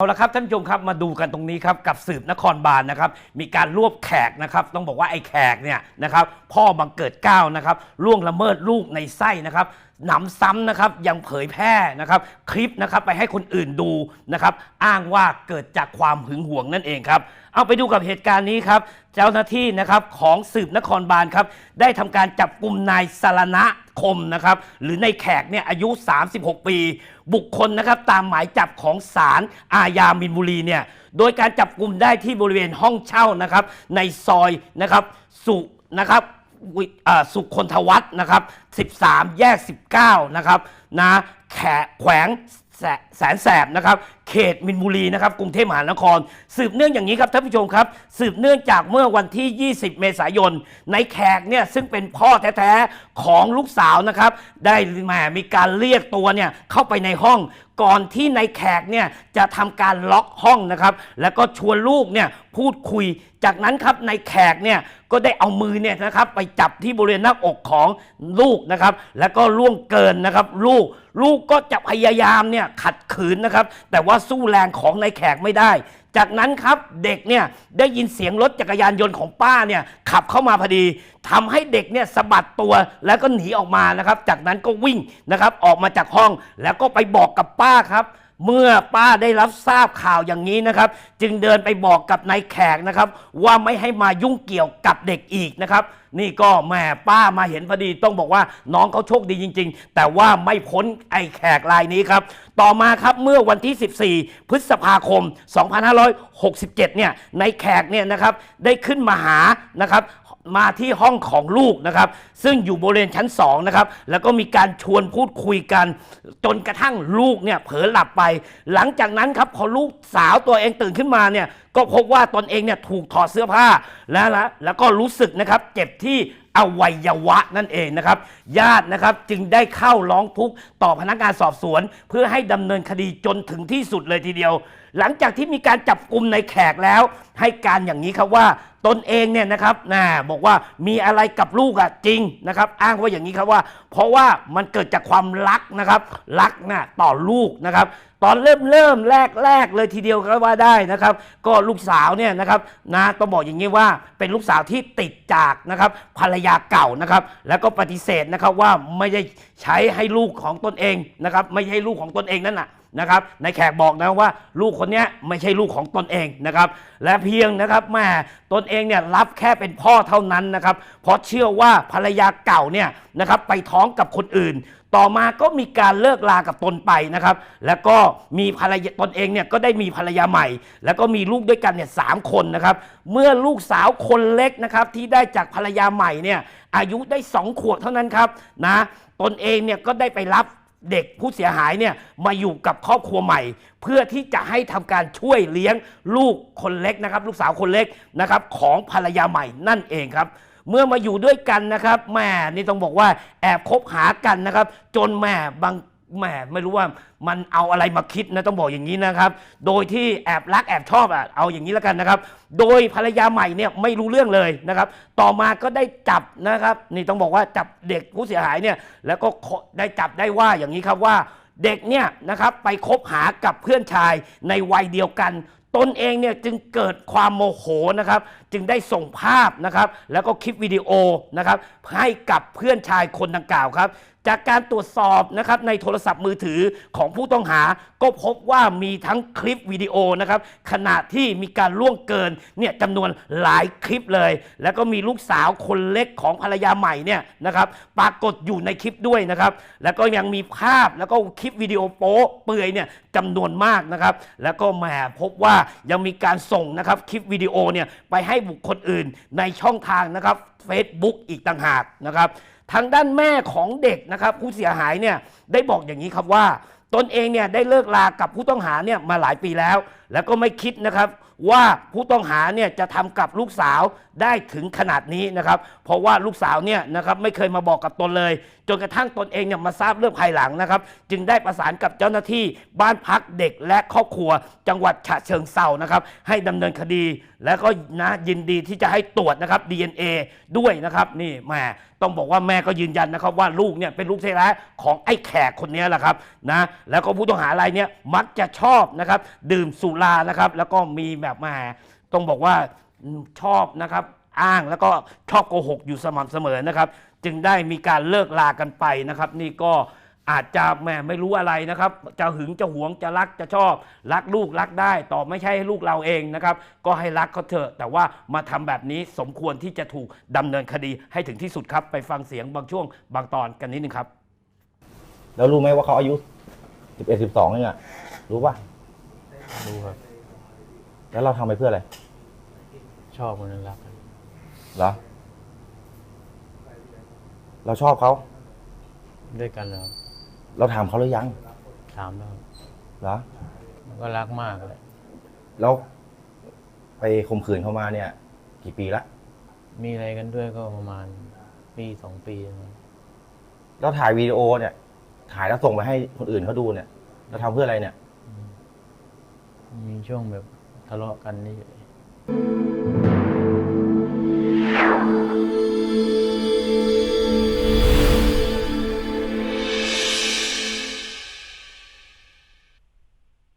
เอาละครับท่านผู้ชมครับมาดูกันตรงนี้ครับกับสืบนครบาลนะครับมีการรวบแขกนะครับต้องบอกว่าไอ้แขกเนี่ยนะครับพ่อบังเกิดเก้านะครับล่วงละเมิดลูกในไส้นะครับ หนำซ้ำนะครับยังเผยแพร่นะครับคลิปนะครับไปให้คนอื่นดูนะครับอ้างว่าเกิดจากความหึงหวงนั่นเองครับเอาไปดูกับเหตุการณ์นี้ครับเจ้าหน้าที่นะครับของสืบนครบาลครับได้ทำการจับกลุ่มนายสารณคมนะครับหรือในแขกเนี่ยอายุ 36 ปี บุคคลนะครับตามหมายจับของศาลอาญามินบุรีเนี่ยโดยการจับกลุ่มได้ที่บริเวณห้องเช่านะครับในซอยนะครับสุนะครับ สุคนทวัฒนะครับ 13 แยก 19 นะครับนะแขแขวงแสแสนแสบนะครับ เขตมินบุรีนะครับ กรุงเทพมหานคร สืบเนื่องอย่างนี้ครับท่านผู้ชมครับ สืบเนื่องจากเมื่อวันที่ 20 เมษายน ในแขกเนี่ยซึ่งเป็นพ่อแท้ๆของลูกสาวนะครับ ได้แหมมีการเรียกตัวเนี่ยเข้าไปในห้องก่อนที่ในแขกเนี่ยจะทำการล็อกห้องนะครับ แล้วก็ชวนลูกเนี่ย พูดคุย จากนั้นครับในแขกเนี่ยก็ได้เอามือเนี่ยนะครับไปจับที่บริเวณหน้าอกของลูกนะครับ แล้วก็ล่วงเกินนะครับ ลูกลูกก็จะพยายามเนี่ยขัดขืนนะครับ แต่ว่าสู้แรงของในายแขกไม่ได้ จากนั้นครับเด็กเนี่ยได้ยินเสียงรถจักรยานยนต์ของป้าเนี่ยขับเข้ามาพอดีทำให้เด็กเนี่ยสะบัดตัวแล้วก็หนีออกมานะครับ จากนั้นก็วิ่งนะครับออกมาจากห้องแล้วก็ไปบอกกับป้าครับ เมื่อป้าได้รับทราบข่าวอย่างนี้นะครับ จึงเดินไปบอกกับนายแขกนะครับ ว่าไม่ให้มายุ่งเกี่ยวกับเด็กอีกนะครับ นี่ก็แหม่ป้ามาเห็นพอดีต้องบอกว่าน้องเขาโชคดีจริง ๆ แต่ว่าไม่พ้นไอ้แขกรายนี้ครับ ต่อมาครับเมื่อวันที่ 14 พฤษภาคม 2567 เนี่ยนายแขกเนี่ยนะครับได้ขึ้นมาหานะครับ มาที่ห้องของลูกนะครับ ซึ่งอยู่บริเวณชั้น2นะครับแล้วก็มีการชวนพูดคุยกัน จนกระทั่งลูกเนี่ยเผลอหลับไป หลังจากนั้นครับพอลูกสาวตัวเองตื่นขึ้นมาเนี่ยก็พบว่าตนเองเนี่ยถูกถอดเสื้อผ้าแล้วละแล้วก็รู้สึกนะครับเจ็บที่อวัยวะนั่นเองนะครับ ญาตินะครับจึงได้เข้าร้องทุกข์ต่อพนักงานสอบสวน เพื่อให้ดำเนินคดีจนถึงที่สุดเลยทีเดียว หลังจากที่มีการจับกลุ่มในแขกแล้ว ให้การอย่างนี้ครับว่าตนเองเนี่ยนะครับนะบอกว่ามีอะไรกับลูกอะจริงนะครับ อ้างว่าอย่างนี้ครับว่า เพราะว่ามันเกิดจากความรักนะครับ รักนะต่อลูกนะครับตอนเริ่มเริ่มแรกแรกเลยทีเดียวก็ว่าได้นะครับ ก็ลูกสาวเนี่ยนะครับนะต้องบอกอย่างนี้ว่าเป็นลูกสาวที่ติดจากนะครับภรรยาเก่านะครับ แล้วก็ปฏิเสธนะครับว่าไม่ได้ใช้ให้ลูกของตนเองนะครับ ไม่ใช่ลูกของตนเองนั่นน่ะ นะครับในายแขกบอกนะว่าลูกคนนี้ไม่ใช่ลูกของตนเองนะครับและเพียงนะครับแม่ตนเองเนี่ยรับแค่เป็นพ่อเท่านั้นนะครับเพราะเชื่อว่าภรรยาเก่าเนี่ยนะครับไปท้องกับคนอื่น ต่อมาก็มีการเลิกลากับตนไปนะครับแล้วก็มีภรรยาตนเองเนี่ยก็ได้มีภรรยาใหม่ แล้วก็มีลูกด้วยกันเนี่ยสามคนนะครับเมื่อลูกสาวคนเล็กนะครับที่ได้จากภรรยาใหม่เนี่ยอายุได้สองขวบเท่านั้นครับนะตนเองเนี่ยก็ได้ไปรับ เด็กผู้เสียหายเนี่ยมาอยู่กับครอบครัวใหม่ เพื่อที่จะให้ทำการช่วยเลี้ยงลูกคนเล็กนะครับ ลูกสาวคนเล็กนะครับ ของภรรยาใหม่นั่นเองครับ เมื่อมาอยู่ด้วยกันนะครับแม่นี่ต้องบอกว่าแอบคบหากันนะครับ จนแม่บาง แหม่ไม่รู้ว่ามันเอาอะไรมาคิดนะต้องบอกอย่างนี้นะครับ โดยที่แอบรักแอบชอบอะเอาอย่างนี้แล้วกันนะครับ โดยภรรยาใหม่เนี่ยไม่รู้เรื่องเลยนะครับ ต่อมาก็ได้จับนะครับ นี่ต้องบอกว่าจับเด็กผู้เสียหายเนี่ยแล้วก็ได้จับได้ว่าอย่างนี้ครับว่าเด็กเนี่ยนะครับไปคบหากับเพื่อนชายในวัยเดียวกัน ตนเองเนี่ยจึงเกิดความโมโหนะครับ จึงได้ส่งภาพนะครับ แล้วก็คลิปวิดีโอนะครับ ให้กับเพื่อนชายคนดังกล่าวครับ จากการตรวจสอบนะครับในโทรศัพท์มือถือของผู้ต้องหา ก็พบว่ามีทั้งคลิปวิดีโอนะครับขณะที่มีการล่วงเกินเนี่ยจำนวนหลายคลิปเลย แล้วก็มีลูกสาวคนเล็กของภรรยาใหม่เนี่ยนะครับ ปรากฏอยู่ในคลิปด้วยนะครับ แล้วก็ยังมีภาพแล้วก็คลิปวิดีโอโป๊เปลือยเนี่ย จำนวนมากนะครับ แล้วก็แหมพบว่ายังมีการส่งนะครับคลิปวิดีโอเนี่ยไปให้บุคคลอื่นในช่องทางนะครับ Facebook อีกต่างหากนะครับทางด้านแม่ของเด็กนะครับผู้เสียหายเนี่ยได้บอกอย่างนี้ครับว่า ตนเองเนี่ยได้เลิกลากับผู้ต้องหาเนี่ยมาหลายปีแล้ว แล้วก็ไม่คิดนะครับว่าผู้ต้องหาเนี่ยจะทำกับลูกสาวได้ถึงขนาดนี้นะครับ เพราะว่าลูกสาวเนี่ยนะครับไม่เคยมาบอกกับตนเลย จนกระทั่งตนเองเนี่ยมาทราบเรื่องภายหลังนะครับ จึงได้ประสานกับเจ้าหน้าที่บ้านพักเด็กและครอบครัว จังหวัดฉะเชิงเซานะครับ ให้ดำเนินคดี แล้วก็นะยินดีที่จะให้ตรวจนะครับ DNA ด้วยนะครับนี่แม่ต้องบอกว่าแม่ก็ยืนยันนะครับว่าลูกเนี่ยเป็นลูกแท้ๆของไอ้แขกคนนี้แหละครับนะแล้วก็ผู้ต้องหารายเนี้ยมักจะชอบนะครับดื่มสุรานะครับ แล้วก็มีแบบแหม่ต้องบอกว่าชอบนะครับ อ้างแล้วก็ชอบโกหกอยู่สม่ำเสมอนะครับ จึงได้มีการเลิกลากันไปนะครับ นี่ก็อาจจะแหม่ไม่รู้อะไรนะครับ จะหึงจะหวงจะรักจะชอบ รักลูกรักได้ต่อไม่ใช่ให้ลูกเราเองนะครับ ก็ให้รักเขาเถอะ แต่ว่ามาทำแบบนี้สมควรที่จะถูกดำเนินคดีให้ถึงที่สุดครับ ไปฟังเสียงบางช่วงบางตอนกันนิดนึงครับ แล้วรู้ไหมว่าเขาอายุสิบเอ็ดสิบสองเองอะรู้ป่ะ รู้ครับ แล้วเราทำไปเพื่ออะไรชอบคนนั้นรักกันเหรอ เราชอบเขา ด้วยกันนะครับเราถามเขาหรือยังถามแล้วเหรอก็รักมากเลยแล้วไปข่มขืนเขามาเนี่ย กี่ปีละ มีอะไรกันด้วยก็ประมาณปีสองปีนะครับเราถ่ายวีดีโอเนี่ย ถ่ายแล้วส่งไปให้คนอื่นเขาดูเนี่ย เราทำเพื่ออะไรเนี่ย มีช่วงแบบทะเลาะกันนี่